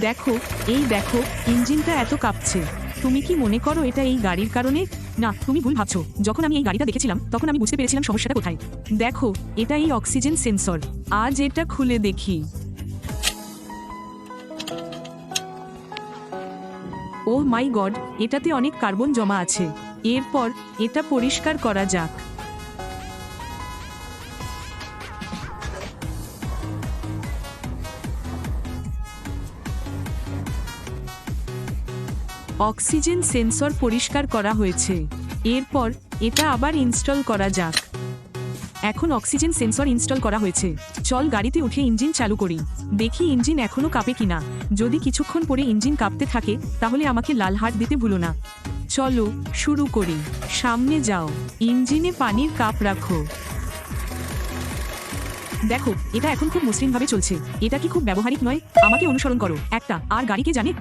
দেখো, এই দেখো, ইঞ্জিনটা এত কাঁপছে। তুমি কি মনে করো এটা এই গাড়ির কারণে? না, তুমি ভুল ভাবছ। যখন আমি এই গাড়িটা দেখেছিলাম, তখন আমি বুঝতে পেরেছিলাম সমস্যাটা কোথায়। দেখো, এটা এই অক্সিজেন সেন্সর। আজ এটা খুলে দেখি। ও মাই গড, এটাতে অনেক কার্বন জমা আছে। এরপর এটা পরিষ্কার করা যাক। অক্সিজেন সেন্সর পরিষ্কার করা হয়েছে। এরপর এটা আবার ইনস্টল করা যাক। এখন অক্সিজেন সেন্সর ইনস্টল করা হয়েছে। চল গাড়িতে উঠে ইঞ্জিন চালু করি। দেখি ইঞ্জিন এখনও কাঁপে কিনা। যদি কিছুক্ষণ পরে ইঞ্জিন কাঁপতে থাকে, তাহলে আমাকে লাল হাট দিতে ভুলো না। চলো, শুরু করি। সামনে যাও। ইঞ্জিনে পানির কাপ রাখো। দেখো, এটা এখন খুব মসৃণভাবে চলছে। এটা কি খুব ব্যবহারিক নয়? আমাকে অনুসরণ করো। একটা, আর গাড়িকে জানে